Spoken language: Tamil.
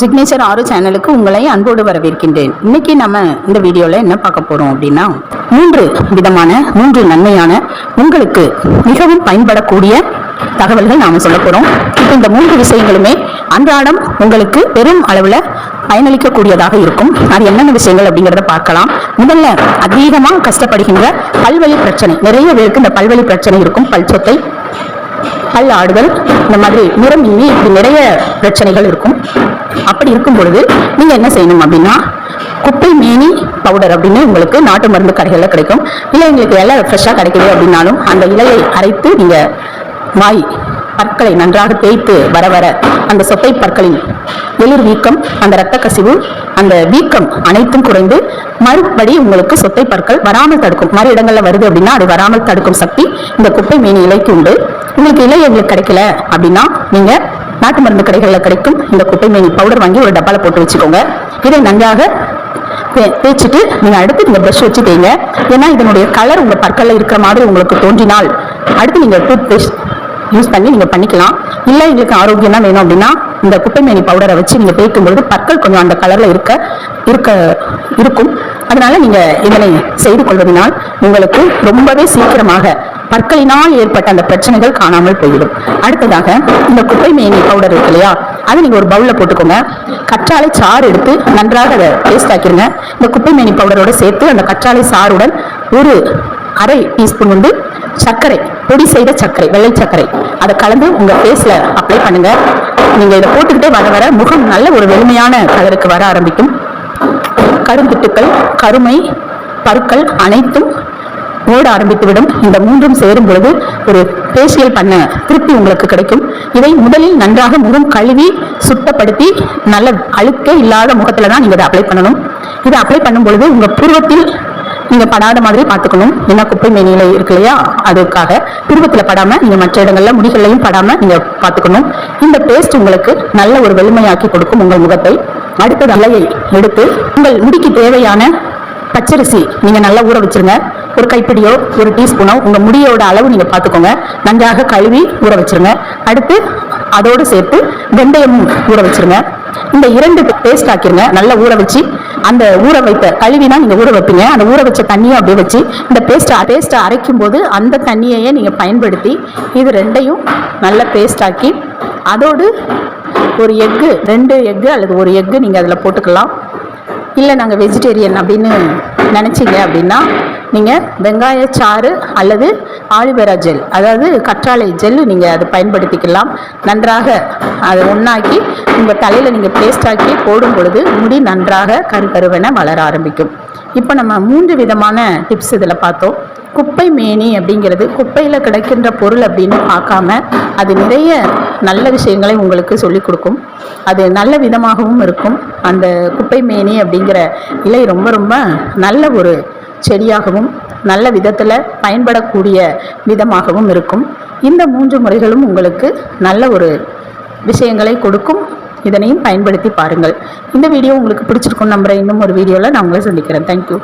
சிக்னேச்சர் ஆறு சேனலுக்கு உங்களை அன்போடு வரவேற்கின்றேன். இன்னைக்கு நம்ம இந்த வீடியோவில் என்ன பார்க்க போகிறோம் அப்படின்னா மூன்று விதமான மூன்று நன்மையான உங்களுக்கு மிகவும் பயன்படக்கூடிய தகவல்கள் நாம் சொல்ல போகிறோம் இப்போ இந்த மூன்று விஷயங்களுமே அன்றாடம் உங்களுக்கு பெரும் அளவில் பயனளிக்கக்கூடியதாக இருக்கும். அது என்னென்ன விஷயங்கள் அப்படிங்கிறத பார்க்கலாம். முதல்ல அதிகமாக கஷ்டப்படுகின்ற பல்வழி பிரச்சனை. நிறைய பேருக்கு இந்த பல்வழி பிரச்சனை இருக்கும். பல் சொத்தை பல் ஆடுதல் இந்த மாதிரி நிறம் இப்படி நிறைய பிரச்சனைகள் இருக்கும். அப்படி இருக்கும் பொழுது நீங்க என்ன செய்யணும் அப்படின்னா குப்பை மேனி பவுடர் அப்படின்னு உங்களுக்கு நாட்டு மருந்து கடைகளில் கிடைக்கும். இல்லை எங்களுக்கு இலை ஃப்ரெஷ்ஷாக கிடைக்குது அப்படின்னாலும் அந்த இலையை அரைத்து நீங்க வாய் பற்களை நன்றாக தேய்த்து வர வர அந்த சொத்தை பற்களின் வெளிர் வீக்கம் அந்த இரத்த கசிவு அந்த வீக்கம் அனைத்தும் குறைந்து மறுபடி உங்களுக்கு சொத்தை பற்கள் வராமல் தடுக்கும். மறு இடங்கள்ல வருது அப்படின்னா அது வராமல் தடுக்கும் சக்தி இந்த குப்பை மேனி இலைக்கு உண்டு. உங்களுக்கு இலை எங்களுக்கு கிடைக்கல அப்படின்னா நீங்க நாட்டு மருந்து கடைகளில் கிடைக்கும் இந்த குப்பை மீன் பவுடர் வாங்கி ஒரு டப்பாவில் போட்டு வச்சுக்கோங்க. இதை நன்றாக தேய்ச்சிட்டு நீங்கள் அடுத்து இந்த ப்ரஷ் வச்சு தேய்ங்க. ஏன்னா இதனுடைய கலர் உங்கள் பற்களில் இருக்கிற மாதிரி உங்களுக்கு தோன்றினால் அடுத்து நீங்கள் டூத் பேஸ்ட் யூஸ் பண்ணி நீங்கள் பண்ணிக்கலாம். இல்லை எங்களுக்கு ஆரோக்கியம் தான் வேணும் அப்படின்னா இந்த குப்பைமேனி பவுடரை வச்சு நீங்கள் தேய்க்கும் பொழுது பற்கள் கொஞ்சம் அந்த கலரில் இருக்க இருக்க இருக்கும். அதனால நீங்கள் இதனை செய்து கொள்வதனால் உங்களுக்கு ரொம்பவே சீக்கிரமாக பற்களினால் ஏற்பட்ட அந்த பிரச்சனைகள் காணாமல் போயிடும். அடுத்ததாக இந்த குப்பை மேனி பவுடர் இருக்கு இல்லையா? அதை நீங்கள் ஒரு பவுலில் போட்டுக்கோங்க. கற்றாழை சாறு எடுத்து நன்றாக அதை பேஸ்ட் ஆக்கிடுங்க இந்த குப்பை மேனி பவுடரோடு சேர்த்து அந்த கற்றாழை சாறுடன் ஒரு அரை டீஸ்பூன் வந்து சர்க்கரை பொடி செய்த சர்க்கரை வெள்ளை சர்க்கரை. அதை கலந்து உங்கள் ஃபேஸில் அப்ளை பண்ணுங்கள் நீங்கள் இதை போட்டுக்கிட்டே வர வர முகம் நல்ல ஒரு வெளுமையான கலருக்கு வர ஆரம்பிக்கும். கருந்துட்டுக்கள் கருமை பருக்கள் அனைத்தும் ஓட ஆரம்பித்துவிடும். இந்த மூன்றும் சேரும் பொழுது ஒரு ஃபேஷியல் பண்ண திருப்தி உங்களுக்கு கிடைக்கும். இதை முதலில் நன்றாக முகம் கழுவி சுத்தப்படுத்தி நல்ல அழுக்கே இல்லாத முகத்துல தான் நீங்கள் இதை அப்ளை பண்ணணும். இதை அப்ளை பண்ணும் பொழுது உங்கள் புருவத்தில் நீங்கள் படாத மாதிரி பார்த்துக்கணும். ஏன்னா குப்பை மேனியில் இருக்கு இல்லையா? அதுக்காக புருவத்துல படாமல் நீங்கள் மற்ற இடங்களில் முடிகளையும் படாமல் நீங்கள் பார்த்துக்கணும். இந்த பேஸ்ட் உங்களுக்கு நல்ல ஒரு வெளுமையாக்கி கொடுக்கும் உங்கள் முகத்தை. அடுத்தது அலையை எடுத்து உங்கள் முடிக்கு தேவையான பச்சரிசி நீங்கள் நல்லா ஊற வச்சிருங்க. ஒரு கைப்பிடியோ ஒரு டீஸ்பூனோ உங்கள் முடியோட அளவு நீங்கள் பார்த்துக்கோங்க நன்றாக கழுவி ஊற வச்சிருங்க. அடுத்து அதோடு சேர்த்து வெந்தயமும் ஊற வச்சிருங்க. இந்த இரண்டு பேஸ்ட் ஆக்கிருங்க. நல்லா ஊற வச்சு அந்த ஊற வைத்த கழுவினா நீங்கள் ஊற வைப்பீங்க. அந்த ஊற வச்ச தண்ணியை அப்படியே வச்சு இந்த பேஸ்ட்டை பேஸ்ட்டை அரைக்கும் போது அந்த தண்ணியையே நீங்கள் பயன்படுத்தி இது ரெண்டையும் நல்ல பேஸ்ட் ஆக்கி அதோடு ஒரு எக்கு ரெண்டு எக்கு அல்லது ஒரு எக்கு நீங்கள் அதில் போட்டுக்கலாம். இல்லை நாங்கள் வெஜிடேரியன் அப்படின்னு நினச்சிங்க அப்படின்னா நீங்கள் வெங்காயச்சாறு அல்லது ஆலிவேரா ஜெல் அதாவது கற்றாழை ஜெல் நீங்கள் அதை பயன்படுத்திக்கலாம். நன்றாக அதை ஒன்றாக்கி உங்கள் தலையில் நீங்கள் பேஸ்ட் ஆக்கி போடும் பொழுது முடி நன்றாக கருகருவென வளர ஆரம்பிக்கும். இப்போ நம்ம மூன்று விதமான டிப்ஸ் இதில் பார்த்தோம். குப்பை மேனி அப்படிங்கிறது குப்பையில் கிடைக்கின்ற பொருள் அப்படின்னு பார்க்காம அது நிறைய நல்ல விஷயங்களை உங்களுக்கு சொல்லிக் கொடுக்கும். அது நல்ல விதமாகவும் இருக்கும். அந்த குப்பை மேனி அப்படிங்கிற இலை ரொம்ப ரொம்ப நல்ல ஒரு செடியாகவும் நல்ல விதத்தில் பயன்படக்கூடிய விதமாகவும் இருக்கும். இந்த மூன்று முறைகளும் உங்களுக்கு நல்ல ஒரு விஷயங்களை கொடுக்கும். இதனையும் பயன்படுத்தி பாருங்கள். இந்த வீடியோ உங்களுக்கு பிடிச்சிருக்கும் நம்புகிறேன் இன்னும் ஒரு வீடியோவில் நான் உங்களை சந்திக்கிறேன். தேங்க்யூ